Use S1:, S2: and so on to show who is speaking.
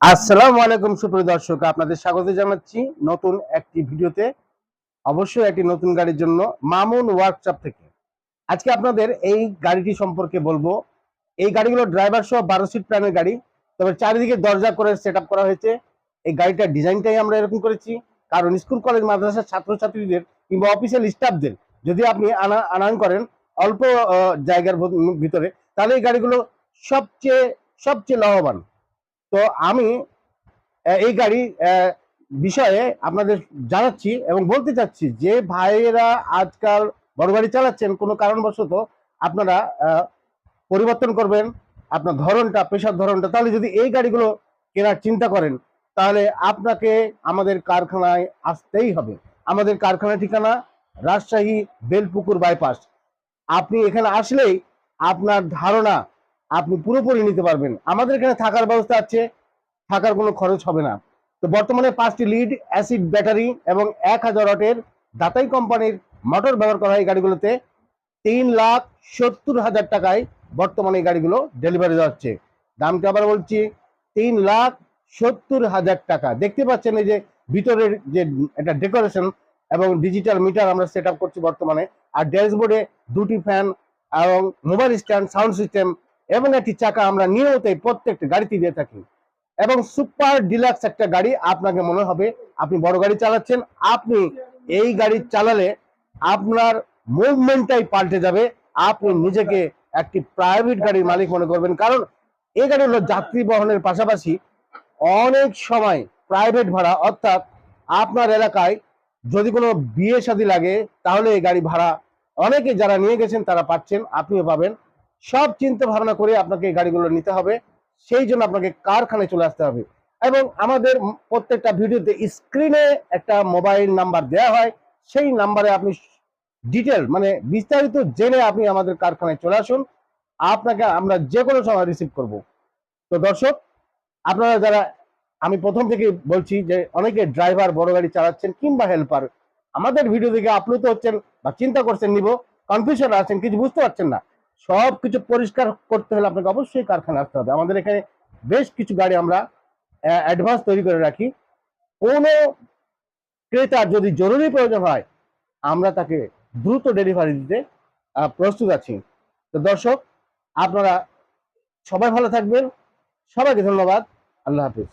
S1: আসসালামু আলাইকুম, সুপ্রিয় দর্শক। আপনাদের স্বাগত জানাচ্ছি নতুন একটি ভিডিওতে। অবশ্যই একটি নতুন গাড়ির জন্য মামুন ওয়ার্কশপ থেকে। আজকে আপনাদের এই গাড়িটি সম্পর্কে বলব। এই গাড়িগুলো ড্রাইভার সহ বারো সিট প্ল্যানের গাড়ি। তবে চারিদিকে দরজা করে সেট করা হয়েছে। এই গাড়িটার ডিজাইনটাই আমরা এরকম করেছি। কারণ স্কুল কলেজ মাদ্রাসার ছাত্রছাত্রীদের কিংবা অফিসিয়াল স্টাফদের যদি আপনি আনা আনায়ন করেন অল্প জায়গার ভিতরে, তাহলে এই গাড়িগুলো সবচেয়ে সবচেয়ে লাভবান। তো আমি এই গাড়ি বিষয়ে আপনাদের জানাচ্ছি এবং বলতে চাচ্ছি যে ভাইয়েরা আজকাল বড় গাড়ি চালাচ্ছেন, কোনো কারণবশত আপনারা পরিবর্তন করবেন, আপনার ধরনটা, পেশার ধরনটা। তাহলে যদি এই গাড়িগুলো কেনার চিন্তা করেন, তাহলে আপনাকে আমাদের কারখানায় আসতেই হবে। আমাদের কারখানা ঠিকানা রাজশাহী বেলপুকুর বাইপাস। আপনি এখানে আসলেই আপনার ধারণা আপনি পুরোপুরি নিতে পারবেন। আমাদের এখানে থাকার ব্যবস্থা আছে, থাকার কোনো খরচ হবে না। তো বর্তমানে পাঁচটি লিড, অ্যাসিড ব্যাটারি এবং এক হাজার ওয়াটের দাতাই কোম্পানির মোটর ব্যবহার করা হয় এই গাড়িগুলোতে। তিন লাখ সত্তর হাজার টাকায় বর্তমানে এই গাড়িগুলো ডেলিভারি যাচ্ছে দামটা আবার বলছি, তিন লাখ সত্তর হাজার টাকা। দেখতে পাচ্ছেন এই যে ভিতরের যে একটা ডেকোরেশন এবং ডিজিটাল মিটার আমরা সেট করছি বর্তমানে। আর ড্যাশবোর্ডে দুটি ফ্যান এবং মোবাইল স্ট্যান্ড, সাউন্ড সিস্টেম এবং একটি চাকা আমরা নিয়মিতই প্রত্যেকটা গাড়িতে দিয়ে থাকি। এবং সুপার ডিলাক্স একটা গাড়ি আপনাকে মনে হবে, আপনি বড় গাড়ি চালাচ্ছেন, আপনি এই গাড়ি চালালে আপনার মুভমেন্টটাই পাল্টে যাবে, আপনি নিজেকে একটি প্রাইভেট গাড়ির মালিক মনে করবেন। কারণ এই গাড়ি হলো যাত্রী বহনের পাশাপাশি অনেক সময় প্রাইভেট ভাড়া, অর্থাৎ আপনার এলাকায় যদি কোনো বিয়ে শাদী লাগে, তাহলে এই গাড়ি ভাড়া অনেকে যারা নিয়ে গেছেন তারা পাচ্ছেন, আপনিও পাবেন। সব চিন্তা ভাবনা করে আপনাকে এই গাড়িগুলো নিতে হবে। সেই জন্য আপনাকে কারখানায় চলে আসতে হবে। এবং আমাদের প্রত্যেকটা ভিডিওতে স্ক্রিনে একটা মোবাইল নাম্বার দেওয়া হয়। সেই নাম্বারে আপনি ডিটেল মানে বিস্তারিত জেনে আপনি আমাদের কারখানায় চলে আসুন। আপনাকে আমরা যে কোনো সময় রিসিভ করব। তো দর্শক, আপনারা যারা, আমি প্রথম থেকে বলছি যে অনেকে ড্রাইভার বড় গাড়ি চালাচ্ছেন কিংবা হেল্পার আমাদের ভিডিও দেখে আপ্লুত হচ্ছেন বা চিন্তা করছেন নিব কনফিউশন আছেন, কিছু বুঝতে পারছেন না। সব কিছু পরিষ্কার করতে হলে আপনাকে অবশ্যই কারখানা আসতে হবে। আমাদের এখানে বেশ কিছু গাড়ি আমরা অ্যাডভান্স তৈরি করে রাখি। কোনো ক্রেতার যদি জরুরি প্রয়োজন হয়, আমরা তাকে দ্রুত ডেলিভারি দিতে প্রস্তুত আছি। তো দর্শক, আপনারা সবাই ভালো থাকবেন। সবাইকে ধন্যবাদ। আল্লাহ হাফিজ।